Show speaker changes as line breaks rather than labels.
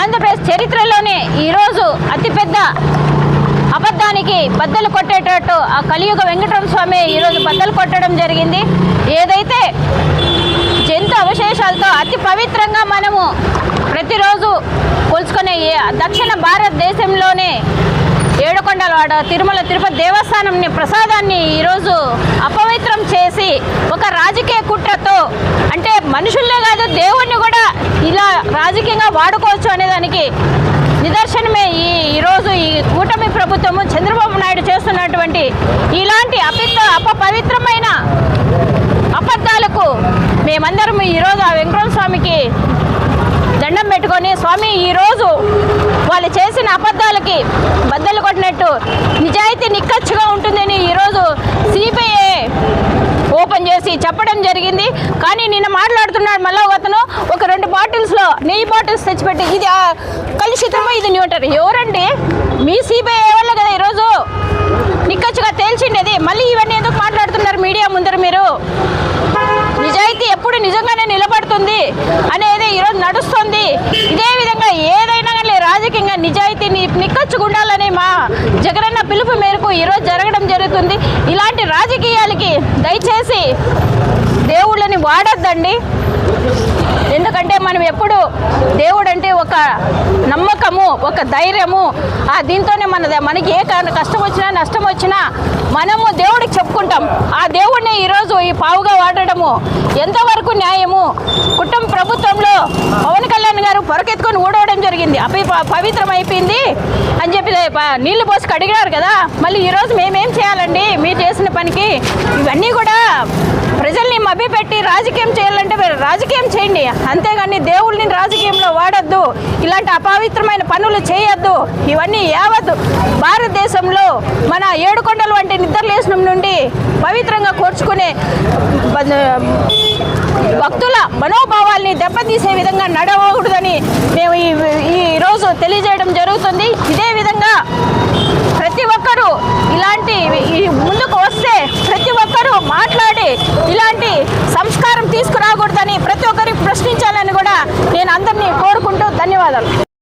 ఆంధ్రప్రదేశ్ చరిత్రలోనే ఈరోజు అతిపెద్ద అబద్ధానికి బద్దలు కొట్టేటట్టు ఆ కలియుగ వెంకటరమణ స్వామి ఈరోజు బద్దలు కొట్టడం జరిగింది. ఏదైతే జంతు అవశేషాలతో అతి పవిత్రంగా మనము ప్రతిరోజు కొలుచుకునే ఏ దక్షిణ భారతదేశంలోనే ఏడుకొండలవాడ తిరుమల తిరుపతి దేవస్థానంని ప్రసాదాన్ని ఈరోజు అపవిత్రం చేసి ఒక రాజకీయ కుట్రతో అంటే మనుషుల్లే కాదు దేవుణ్ణి కూడా వాడుకోవచ్చు అనేదానికి నిదర్శనమే ఈ ఈరోజు ఈ కూటమి ప్రభుత్వము చంద్రబాబు నాయుడు చేస్తున్నటువంటి ఇలాంటి అపిత్త అపవిత్రమైన అబద్ధాలకు మేమందరం ఈరోజు ఆ వెంకటరమణ స్వామికి దండం పెట్టుకొని స్వామి ఈరోజు వాళ్ళు చేసిన అబద్ధాలకి బద్దలు కొట్టినట్టు నిజాయితీ నిక్కచ్చుగా ఉంటుందని ఈరోజు సిబిఐ ఓపెన్ చేసి చెప్పడం జరిగింది కానీ నిన్న మాట్లాడుతున్నాడు మళ్ళీ ఒక అతను ఒక రెండు బాటిల్స్లో నెయ్యి బాటిల్స్ తెచ్చిపెట్టి. ఇది కలుషితమో ఇది న్యూటర్. ఎవరండి? మీ సిబిఐ వల్ల కదా ఈరోజు? నిక్కచ్చుగా తేల్చిండేది. మళ్ళీ ఇవన్నీ ఎందుకు మాట్లాడుతున్నారు మీడియా ముందర మీరు? నిజాయితీ ఎప్పుడు నిజంగానే నిలబడుతుంది అనేది ఈరోజు నడుస్తుంది. ఇదే విధంగా ఏదైనా కానీ రాజకీయంగా నిజాయితీ నిక్కచ్చుకుండాలని మా జగనన్న పిలుపు మేరకు ఈరోజు జరగడం జరుగుతుంది. ఇలాంటి రాజకీయాలకి దయచేసి దేవుళ్ళని వాడొద్దండి. ఎందుకంటే మనం ఎప్పుడు దేవుడు అంటే ఒక నమ్మకము ఒక ధైర్యము. ఆ దీంతోనే మన మనకి ఏ కష్టం వచ్చినా నష్టం వచ్చినా మనము దేవుడికి చెప్పుకుంటాం. ఆ దేవుడిని ఈరోజు ఈ పావుగా వాడడము ఎంతవరకు న్యాయము? కుటుంబ ప్రభుత్వంలో పవన్ కళ్యాణ్ గారు పొరకెత్తుకొని ఊడవడం జరిగింది. అవి పవిత్రం అయిపోయింది అని చెప్పి నీళ్ళు పోసి కడిగినారు కదా. మళ్ళీ ఈరోజు మేమేం చేయాలండి? మీరు చేసిన పనికి ఇవన్నీ కూడా ప్రజల్ని మభ్యపెట్టి రాజకీయం చేయాలంటే మీరు రాజకీయం చేయండి. అంతేగాని దేవుళ్ళని రాజకీయంలో వాడద్దు. ఇలాంటి అపవిత్రమైన పనులు చేయొద్దు. ఇవన్నీ యావత్ భారతదేశంలో మన ఏడుకొండలు వంటి నిద్రలేసనం నుండి పవిత్రంగా కోర్చుకునే భక్తుల మనోభావాల్ని దెబ్బతీసే విధంగా నడవకూడదని మేము ఈ ఈ రోజు తెలియజేయడం జరుగుతుంది. ఇదే విధంగా ప్రతి ఒక్కరూ ఇలాంటి ఈ ముందుకు వస్తే ప్రతి ఒక్కరూ మాట్లాడి ఇలాంటి ఉండకూడదని ప్రతి ఒక్కరికి ప్రశ్నించాలని కూడా నేను అందరినీ కోరుకుంటూ ధన్యవాదాలు.